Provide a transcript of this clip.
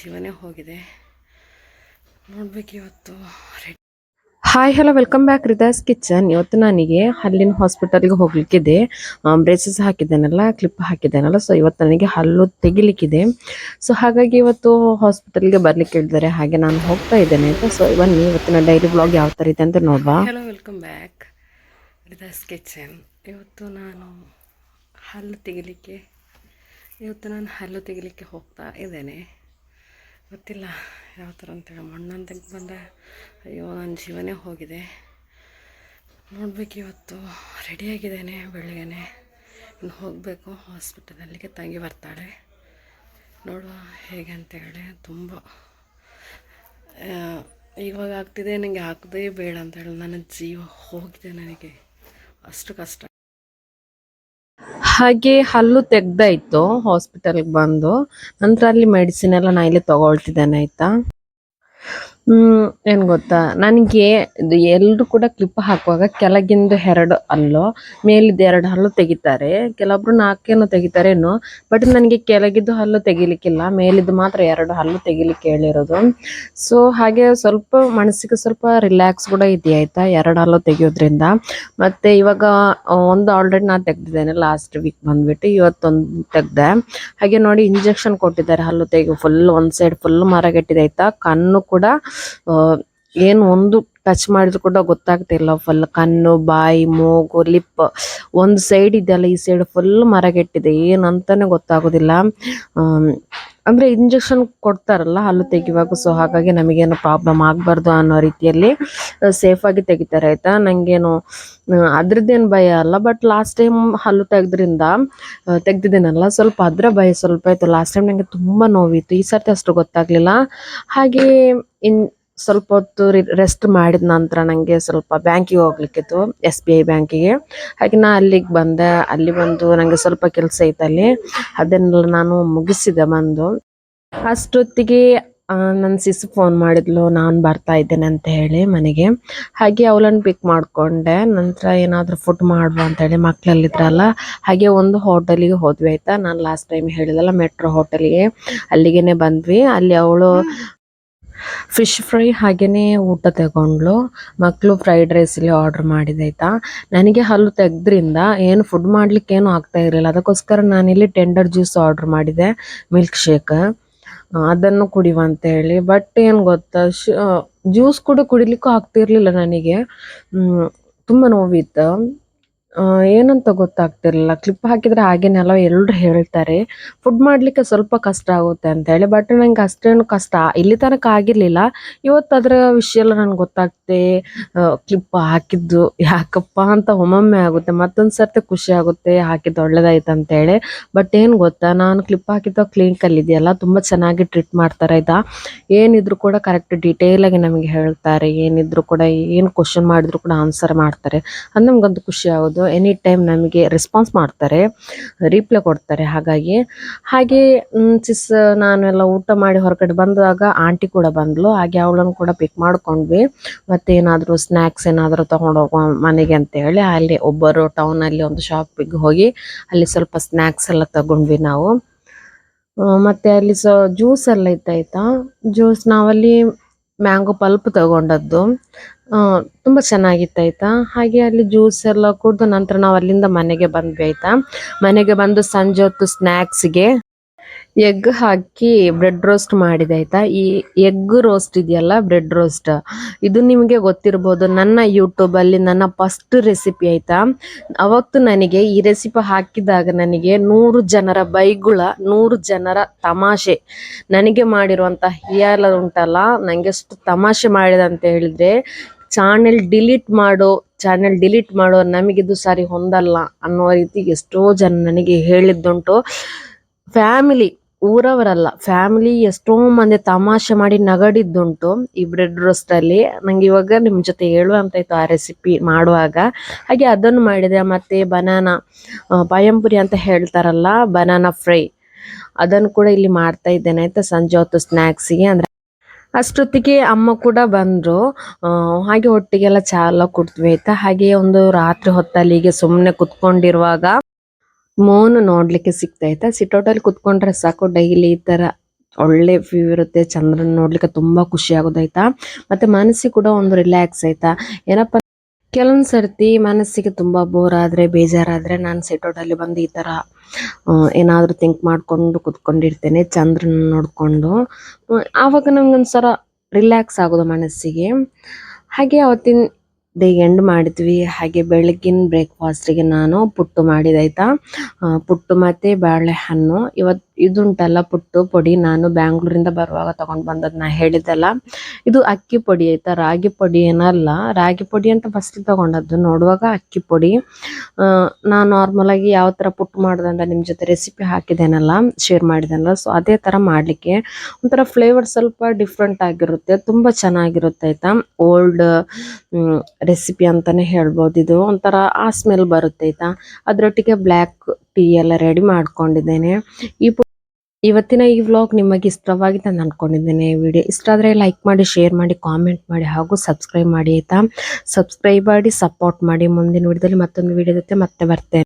ಜೀವನೇ ಹೋಗಿದೆ. ನೋಡ್ಬೇಕು ಇವತ್ತು ready. Hi hello welcome back Rida's kitchen ಇವತ್ತು ನನಗೆ ಹಲ್ಲಿನ ಹಾಸ್ಪಿಟಲ್ಗೆ ಹೋಗ್ಲಿಕ್ಕಿದೆ. ಬ್ರೇಸಸ್ ಹಾಕಿದ್ದೇನಲ್ಲ ಕ್ಲಿಪ್ ಹಾಕಿದ್ದೇನಲ್ಲ ಸೊ ಇವತ್ತು ನನಗೆ ಹಲ್ಲು ತೆಗಿಲಿಕ್ಕಿದೆ. ಸೊ ಹಾಗಾಗಿ ಇವತ್ತು ಹಾಸ್ಪಿಟಲ್ಗೆ ಬರ್ಲಿಕ್ಕೆ ಹೇಳಿದ್ದಾರೆ. ಹಾಗೆ ನಾನು ಹೋಗ್ತಾ ಇದ್ದೇನೆ ಅಂತ. ಸೊ ಬನ್ನಿ ಇವತ್ತಿನ ಡೈಲಿ ಬ್ಲಾಗ್ ಯಾವ ಥರ ಇದೆ ಅಂತ ನೋಡುವ. Hello welcome back Rida's kitchen ಇವತ್ತು ನಾನು ಹಲ್ಲು ತೆಗಿಲಿಕ್ಕೆ ಇವತ್ತು ನಾನು ಹಲ್ಲು ತೆಗಿಲಿಕ್ಕೆ ಹೋಗ್ತಾ ಇದ್ದೇನೆ. ಗೊತ್ತಿಲ್ಲ ಯಾವ ಥರ ಅಂತೇಳಿ ಮಣ್ಣನ್ನು ತೆಗೆದು ಬಂದೆ ಅಯ್ಯೋ ನನ್ನ ಜೀವನೇ ಹೋಗಿದೆ. ನೋಡ್ಬೇಕು ಇವತ್ತು. ರೆಡಿಯಾಗಿದ್ದೇನೆ ಬೆಳಿಗ್ಗೆನೆ. ಇನ್ನು ಹೋಗಬೇಕು. ಹಾಸ್ಪಿಟಲಲ್ಲಿಗೆ ತಂಗಿ ಬರ್ತಾಳೆ. ನೋಡುವ ಹೇಗೆ ಅಂತೇಳಿ ತುಂಬ ಇವಾಗ ಆಗ್ತಿದೆ ನನಗೆ ಹಾಕೋದೇ ಬೇಡ ಅಂತೇಳಿ ನನ್ನ ಜೀವ ಹೋಗಿದೆ ನನಗೆ. ಅಷ್ಟು ಕಷ್ಟ. ಹಾಗೆ ಹಲ್ಲು ತೆಗ್ದಾಯ್ತು ಹಾಸ್ಪಿಟಲ್ಗೆ ಬಂದು. ನಂತರ ಅಲ್ಲಿ ಮೆಡಿಸಿನ್ ಎಲ್ಲ ನಾ ಇಲ್ಲಿ ತಗೊಳ್ತಿದ್ದೇನೆ ಆಯ್ತಾ? ಹ್ಮ್, ಏನ್ ಗೊತ್ತಾ? ನನಗೆ ಇದು ಎಲ್ರು ಕೂಡ ಕ್ಲಿಪ್ ಹಾಕುವಾಗ ಕೆಳಗಿಂದ ಎರಡು ಹಲ್ಲು ಮೇಲಿದ್ದು ಎರಡು ಹಲ್ಲು ತೆಗಿತಾರೆ. ಕೆಲವೊಬ್ರು ನಾಲ್ಕೇನೋ ತೆಗಿತಾರೇನೋ ಬಟ್ ನನಗೆ ಕೆಳಗಿದ್ದು ಹಲ್ಲು ತೆಗಿಲಿಕ್ಕಿಲ್ಲ, ಮೇಲಿದ್ದು ಮಾತ್ರ ಎರಡು ಹಲ್ಲು ತೆಗಿಲಿಕ್ಕೆ ಹೇಳಿರೋದು. ಸೊ ಹಾಗೆ ಸ್ವಲ್ಪ ಮನಸ್ಸಿಗೆ ಸ್ವಲ್ಪ ರಿಲ್ಯಾಕ್ಸ್ ಕೂಡ ಇದೆ ಆಯ್ತಾ ಎರಡು ಹಲ್ಲು ತೆಗಿಯೋದ್ರಿಂದ. ಮತ್ತೆ ಇವಾಗ ಒಂದು ಆಲ್ರೆಡಿ ನಾನು ತೆಗ್ದಿದ್ದೇನೆ ಲಾಸ್ಟ್ ವೀಕ್ ಬಂದ್ಬಿಟ್ಟು ಇವತ್ತೊಂದು ತೆಗ್ದೆ. ಹಾಗೆ ನೋಡಿ ಇಂಜೆಕ್ಷನ್ ಕೊಟ್ಟಿದ್ದಾರೆ ಹಲ್ಲು ತೆಗಿ ಫುಲ್ ಒಂದ್ ಸೈಡ್ ಫುಲ್ ಮರಗೆಟ್ಟಿದೆ, ಆಯ್ತಾ? ಕಣ್ಣು ಕೂಡ ಏನು ಒಂದು ಟಚ್ ಮಾಡಿದ್ರು ಕೂಡ ಗೊತ್ತಾಗ್ತಿಲ್ಲ ಫುಲ್ ಕಣ್ಣು, ಬಾಯಿ, ಮೂಗು ಲಿಪ್ ಒಂದು ಸೈಡ್ ಇದೆಯಲ್ಲ, ಈ ಸೈಡ್ ಫುಲ್ ಮರಗೆಟ್ಟಿದೆ. ಏನಂತಾನೆ ಗೊತ್ತಾಗೋದಿಲ್ಲ. ಅಂದ್ರೆ ಇಂಜೆಕ್ಷನ್ ಕೊಡ್ತಾರಲ್ಲ ಹಲ್ಲು ತೆಗಿವಾಗ ಸೊ ಹಾಗಾಗಿ ನಮಗೇನು ಪ್ರಾಬ್ಲಮ್ ಆಗಬಾರ್ದು ಅನ್ನೋ ರೀತಿಯಲ್ಲಿ ಸೇಫ್ ಆಗಿ ತೆಗಿತಾರೆ ಆಯಿತಾ? ನಂಗೇನು ಅದ್ರದ್ದೇನು ಭಯ ಅಲ್ಲ ಬಟ್ ಲಾಸ್ಟ್ ಟೈಮ್ ಹಲ್ಲು ತೆಗ್ದ್ರಿಂದ ತೆಗ್ದಿದ್ದೇನಲ್ಲ, ಸ್ವಲ್ಪ ಅದ್ರ ಭಯ ಸ್ವಲ್ಪ ಆಯ್ತು. ಲಾಸ್ಟ್ ಟೈಮ್ ನಂಗೆ ತುಂಬಾ ನೋವಿತ್ತು, ಈ ಸರ್ತಿ ಅಷ್ಟು ಗೊತ್ತಾಗ್ಲಿಲ್ಲ. ಹಾಗೆ, ಇನ್ ಸ್ವಲ್ಪ ಹೊತ್ತು ರೆಸ್ಟ್ ಮಾಡಿದ ನಂತರ ನಂಗೆ ಸ್ವಲ್ಪ ಬ್ಯಾಂಕಿಗೆ ಹೋಗ್ಲಿಕ್ಕಿತ್ತು ಎಸ್ ಬಿ ಐ ಬ್ಯಾಂಕಿಗೆ. ಹಾಗೆ ನಾ ಅಲ್ಲಿಗೆ ಬಂದೆ, ಅಲ್ಲಿ ಬಂದು ನಂಗೆ ಸ್ವಲ್ಪ ಕೆಲಸ ಇತ್ತು ಅಲ್ಲಿ. ಅದನ್ನೆಲ್ಲ ನಾನು ಮುಗಿಸಿದೆ ಬಂದು. ಅಷ್ಟೊತ್ತಿಗೆ ನನ್ನ ಸಿಸು ಫೋನ್ ಮಾಡಿದ್ಲು, ನಾನು ಬರ್ತಾ ಇದ್ದೇನೆ ಅಂತ ಹೇಳಿ ಮನೆಗೆ. ಹಾಗೆ ಅವಳನ್ನು ಪಿಕ್ ಮಾಡಿಕೊಂಡೆ. ನಂತರ ಏನಾದರೂ ಫುಡ್ ಮಾಡುವ ಅಂತ ಹೇಳಿ ಮಕ್ಕಳಲ್ಲಿದ್ರಲ್ಲ ಹಾಗೆ ಒಂದು ಹೋಟೆಲಿಗೆ ಹೋದ್ವಿ ಆಯ್ತಾ. ನಾನು ಲಾಸ್ಟ್ ಟೈಮ್ ಹೇಳಿದಲ್ಲ, ಮೆಟ್ರೋ ಹೋಟೆಲಿಗೆ. ಅಲ್ಲಿಗೆ ಬಂದ್ವಿ. ಅಲ್ಲಿ ಅವಳು ಫಿಶ್ ಫ್ರೈ ಹಾಗೇ ಊಟ ತಗೊಂಡ್ಲು. ಮಕ್ಕಳು ಫ್ರೈಡ್ ರೈಸಲ್ಲಿ ಆರ್ಡರ್ ಮಾಡಿದಾಯ್ತಾ ನನಗೆ ಹಲ್ಲು ತೆಗ್ದ್ರಿಂದ ಏನು ಫುಡ್ ಮಾಡ್ಲಿಕ್ಕೆ ಏನು ಆಗ್ತಾ ಇರಲಿಲ್ಲ. ಅದಕ್ಕೋಸ್ಕರ ನಾನಿಲ್ಲಿ ಟೆಂಡರ್ ಜ್ಯೂಸ್ ಆರ್ಡರ್ ಮಾಡಿದೆ ಮಿಲ್ಕ್ ಶೇಕ್ ಅದನ್ನು ಕುಡಿಯುವ ಅಂತೇಳಿ. ಬಟ್ ಏನು ಗೊತ್ತಾ ಜ್ಯೂಸ್ ಕೂಡ ಕುಡಿಲಿಕ್ಕೂ ಆಗ್ತಿರಲಿಲ್ಲ ನನಗೆ. ತುಂಬ ನೋವಿತ್ತು. ಏನಂತ ಗೊತ್ತಾಗ್ತಿರ್ಲಿಲ್ಲ. ಕ್ಲಿಪ್ ಹಾಕಿದ್ರೆ ಹಾಗೇನೆಲ್ಲ ಎಲ್ಲರೂ ಹೇಳ್ತಾರೆ. ಫುಡ್ ಮಾಡ್ಲಿಕ್ಕೆ ಸ್ವಲ್ಪ ಕಷ್ಟ ಆಗುತ್ತೆ ಅಂತ ಹೇಳಿ ಬಟ್ ನಂಗೆ ಅಷ್ಟೇನು ಕಷ್ಟ ಇಲ್ಲಿ ತನಕ ಆಗಿರ್ಲಿಲ್ಲ. ಇವತ್ತು ಅದರ ವಿಷಯ ಎಲ್ಲ ನನ್ಗೆ ಗೊತ್ತಾಗ್ತೆ ಕ್ಲಿಪ್ ಹಾಕಿದ್ದು ಯಾಕಪ್ಪ ಅಂತ ಒಮ್ಮೊಮ್ಮೆ ಆಗುತ್ತೆ. ಮತ್ತೊಂದು ಸರ್ತಿ ಖುಷಿ ಆಗುತ್ತೆ, ಹಾಕಿದ್ದು ಒಳ್ಳೇದಾಯ್ತು ಅಂತ ಹೇಳಿ. ಬಟ್ ಏನ್ ಗೊತ್ತಾ, ನಾನು ಕ್ಲಿಪ್ ಹಾಕಿದ್ದು ಕ್ಲಿನಿಕ್ ಅಲ್ಲಿ ಇದೆಯಲ್ಲ, ತುಂಬಾ ಚೆನ್ನಾಗಿ ಟ್ರೀಟ್ ಮಾಡ್ತಾರೆ ಆಯ್ತಾ ಏನಿದ್ರು ಕೂಡ ಕರೆಕ್ಟ್ ಡೀಟೇಲ್ ಆಗಿ ನಮಗೆ ಹೇಳ್ತಾರೆ. ಏನಿದ್ರು ಕೂಡ, ಏನು ಕ್ವಶನ್ ಮಾಡಿದ್ರು ಕೂಡ ಆನ್ಸರ್ ಮಾಡ್ತಾರೆ. ಅದು ನಮ್ಗೊಂದು ಖುಷಿ ಆಗೋದು. ಎನಿ ಟೈಮ್ ನಮಗೆ ರೆಸ್ಪಾನ್ಸ್ ಮಾಡ್ತಾರೆ ರಿಪ್ಲೈ ಕೊಡ್ತಾರೆ ಹಾಗಾಗಿ. ಹಾಗೆ ಸಿಸ್ ನಾನು ಎಲ್ಲ ಊಟ ಮಾಡಿ ಹೊರಗಡೆ ಬಂದಾಗ ಆಂಟಿ ಕೂಡ ಬಂದಳು ಹಾಗೆ ಅವಳನ್ನು ಕೂಡ ಪಿಕ್ ಮಾಡ್ಕೊಂಡ್ವಿ. ಮತ್ತೆ ಏನಾದರೂ ಸ್ನ್ಯಾಕ್ಸ್ ಏನಾದರೂ ತೊಗೊಂಡು ಹೋಗೋ ಮನೆಗೆ ಅಂತ ಹೇಳಿ ಅಲ್ಲಿ ಒಬ್ಬರು ಟೌನ್ ಅಲ್ಲಿ ಒಂದು ಶಾಪಿಗೆ ಹೋಗಿ ಅಲ್ಲಿ ಸ್ವಲ್ಪ ಸ್ನ್ಯಾಕ್ಸ್ ಎಲ್ಲ ತಗೊಂಡ್ವಿ ನಾವು. ಮತ್ತು ಅಲ್ಲಿ ಸ ಜ್ಯೂಸ್ ಎಲ್ಲ ಇತ್ತಾಯ್ತಾ ಜ್ಯೂಸ್ ನಾವಲ್ಲಿ ಮ್ಯಾಂಗೋ ಪಲ್ಪ್ ತಗೊಂಡದ್ದು. ತುಂಬಾ ಚೆನ್ನಾಗಿತ್ತು ಆಯಿತಾ? ಹಾಗೆ ಅಲ್ಲಿ ಜ್ಯೂಸ್ ಎಲ್ಲ ಕುಡಿದು ನಂತರ ನಾವು ಅಲ್ಲಿಂದ ಮನೆಗೆ ಬಂದ್ವಿ ಆಯಿತಾ? ಮನೆಗೆ ಬಂದು ಸಂಜೆ ಹೊತ್ತು ಸ್ನ್ಯಾಕ್ಸ್ಗೆ ಎಗ್ ಹಾಕಿ ಬ್ರೆಡ್ ರೋಸ್ಟ್ ಮಾಡಿದೆ, ಆಯ್ತಾ? ಈ ಎಗ್ ರೋಸ್ಟ್ ಇದೆಯಲ್ಲ, ಬ್ರೆಡ್ ರೋಸ್ಟ್. ಇದು ನಿಮಗೆ ಗೊತ್ತಿರ್ಬೋದು, ನನ್ನ ಯೂಟ್ಯೂಬಲ್ಲಿ ನನ್ನ ಫಸ್ಟ್ ರೆಸಿಪಿ ಆಯ್ತಾ? ಅವತ್ತು ನನಗೆ ಈ ರೆಸಿಪಿ ಹಾಕಿದಾಗ ನನಗೆ ನೂರು ಜನರ ಬೈಗುಳ, ನೂರು ಜನರ ತಮಾಷೆ. ನನಗೆ ಮಾಡಿರುವಂಥ ಹಿಯಾಲ ಉಂಟಲ್ಲ ನನಗೆ ಎಷ್ಟು ತಮಾಷೆ ಮಾಡಿದೆ ಅಂತ ಹೇಳಿದ್ರೆ, ಚಾನೆಲ್ ಡಿಲೀಟ್ ಮಾಡೋ, ಚಾನೆಲ್ ಡಿಲೀಟ್ ಮಾಡೋ ನಮಗಿದು ಸರಿ ಹೊಂದಲ್ಲ ಅನ್ನೋ ರೀತಿ ಎಷ್ಟೋ ಜನ ನನಗೆ ಹೇಳಿದ್ದುಂಟು. ಫ್ಯಾಮಿಲಿ, ಊರವರಲ್ಲ, ಫ್ಯಾಮಿಲಿ ಎಷ್ಟೋ ಮಂದಿ ತಮಾಷೆ ಮಾಡಿ ನಗಡಿದ್ದುಂಟು ಈ ಬ್ರೆಡ್ ರೋಸ್ಟಲ್ಲಿ. ನಂಗೆ ಇವಾಗ ನಿಮ್ ಜೊತೆ ಹೇಳುವಂತ ಇತ್ತು ಆ ರೆಸಿಪಿ ಮಾಡುವಾಗ. ಹಾಗೆ ಅದನ್ನು ಮಾಡಿದೆ. ಮತ್ತೆ ಬನಾನಾ ಪಾಯಂಪುರಿ ಅಂತ ಹೇಳ್ತಾರಲ್ಲ, ಬನಾನಾ ಫ್ರೈ. ಅದನ್ನು ಕೂಡ ಇಲ್ಲಿ ಮಾಡ್ತಾ ಇದ್ದೇನೆ. ಆಯ್ತಾ? ಸಂಜೆ ಹೊತ್ತು ಸ್ನ್ಯಾಕ್ಸಿಗೆ ಅಂದ್ರೆ. ಅಷ್ಟೊತ್ತಿಗೆ ಅಮ್ಮ ಕೂಡ ಬಂದ್ರು. ಹಾಗೆ ಒಟ್ಟಿಗೆಲ್ಲ ಚಾ ಎಲ್ಲ ಕುಡ್ದ್ವಿ ಆಯ್ತಾ? ಹಾಗೆ ಒಂದು ರಾತ್ರಿ ಹೊತ್ತಲ್ಲಿಗೆ ಸುಮ್ಮನೆ ಕುತ್ಕೊಂಡಿರುವಾಗ ಮೋನ್ ನೋಡ್ಲಿಕ್ಕೆ ಸಿಗ್ತಾ ಇತ್ತಾ. ಸಿಟೌಟಲ್ಲಿ ಕುತ್ಕೊಂಡ್ರೆ ಸಾಕು, ಡೈಲಿ ಈ ತರ ಒಳ್ಳೆ ವ್ಯೂ ಇರುತ್ತೆ. ಚಂದ್ರನ ನೋಡ್ಲಿಕ್ಕೆ ತುಂಬಾ ಖುಷಿ ಆಗೋದಾಯ್ತಾ ಮತ್ತೆ ಮನಸ್ಸಿಗೆ ಕೂಡ ಒಂದು ರಿಲ್ಯಾಕ್ಸ್ ಆಯ್ತಾ? ಏನಪ್ಪ, ಕೆಲವೊಂದ್ ಸರ್ತಿ ಮನಸ್ಸಿಗೆ ತುಂಬಾ ಬೋರ್ ಆದ್ರೆ, ಬೇಜಾರಾದ್ರೆ ನಾನು ಸಿಟೌಟಲ್ಲಿ ಬಂದು ಈ ತರ ಏನಾದರೂ ಥಿಂಕ್ ಮಾಡ್ಕೊಂಡು ಕುತ್ಕೊಂಡಿರ್ತೇನೆ, ಚಂದ್ರನ ನೋಡ್ಕೊಂಡು. ಆವಾಗ ಆವಾಗ ನಂಗೊಂದ್ಸಲ ರಿಲ್ಯಾಕ್ಸ್ ಆಗೋದು ಮನಸ್ಸಿಗೆ. ಹಾಗೆ ಅವತ್ತಿನ ಡೇ ಎಂಡ್ ಮಾಡಿದ್ವಿ. ಹಾಗೆ ಬೆಳಗಿನ ಬ್ರೇಕ್ಫಾಸ್ಟಿಗೆ ನಾನು ಪುಟ್ಟು ಮಾಡಿದಾಯ್ತಾ ಪುಟ್ಟು ಮತ್ತೆ ಬಾಳೆಹಣ್ಣು. ಇವತ್ತು ಇದುಂಟಲ್ಲ ಪುಟ್ಟು ಪೊಡಿ. ನಾನು ಬ್ಯಾಂಗ್ಳೂರಿಂದ ಬರುವಾಗ ತಗೊಂಡ್ ಬಂದದ್ ನಾ ಹೇಳಿದ್ದಲ್ಲ. ಇದು ಅಕ್ಕಿ ಪುಡಿ ಆಯ್ತಾ? ರಾಗಿ ಪೊಡಿ ಏನಲ್ಲ. ರಾಗಿ ಪೊಡಿ ಅಂತ ಫಸ್ಟ್ ತಗೊಂಡದ್ದು. ನೋಡುವಾಗ ಅಕ್ಕಿ ಪುಡಿ. ನಾ ನಾನು ನಾರ್ಮಲ್ ಆಗಿ ಯಾವ ತರ ಪುಟ್ಟು ಅಂತ ನಿಮ್ ಜೊತೆ ರೆಸಿಪಿ ಹಾಕಿದ್ದೇನಲ್ಲ ಶೇರ್ ಮಾಡಿದೆನಲ್ಲ. ಸೊ ಅದೇ ತರ ಮಾಡ್ಲಿಕ್ಕೆ ಒಂಥರ ಫ್ಲೇವರ್ ಸ್ವಲ್ಪ ಡಿಫ್ರೆಂಟ್ ಆಗಿರುತ್ತೆ. ತುಂಬಾ ಚೆನ್ನಾಗಿರುತ್ತೆ ಆಯ್ತಾ? ಓಲ್ಡ್ ರೆಸಿಪಿ ಅಂತಾನೆ ಹೇಳ್ಬೋದು ಇದು. ಒಂಥರ ಆ ಸ್ಮೆಲ್ ಬರುತ್ತೆ ಆಯ್ತಾ? ಅದರೊಟ್ಟಿಗೆ ಬ್ಲ್ಯಾಕ್ ಟೀ ಎಲ್ಲ ರೆಡಿ ಮಾಡ್ಕೊಂಡಿದ್ದೇನೆ. ಈ ಇವತ್ತಿನ ಈ ವ್ಲಾಗ್ ನಿಮಗೆ ಇಷ್ಟವಾಗಿದೆ ನಾನು ಅಂದ್ಕೊಂಡಿದ್ದೇನೆ ವಿಡಿಯೋ ಇಷ್ಟ ಆದರೆ ಲೈಕ್ ಮಾಡಿ ಶೇರ್ ಮಾಡಿ ಕಾಮೆಂಟ್ ಮಾಡಿ ಹಾಗೂ ಸಬ್ಸ್ಕ್ರೈಬ್ ಮಾಡಿ ಆಯಿತಾ? ಸಬ್ಸ್ಕ್ರೈಬ್ ಮಾಡಿ ಸಪೋರ್ಟ್ ಮಾಡಿ ಮುಂದಿನ ವಿಡಿಯೋದಲ್ಲಿ ಮತ್ತೊಂದು ವಿಡಿಯೋ ಜೊತೆ ಮತ್ತೆ ಬರ್ತೇನೆ.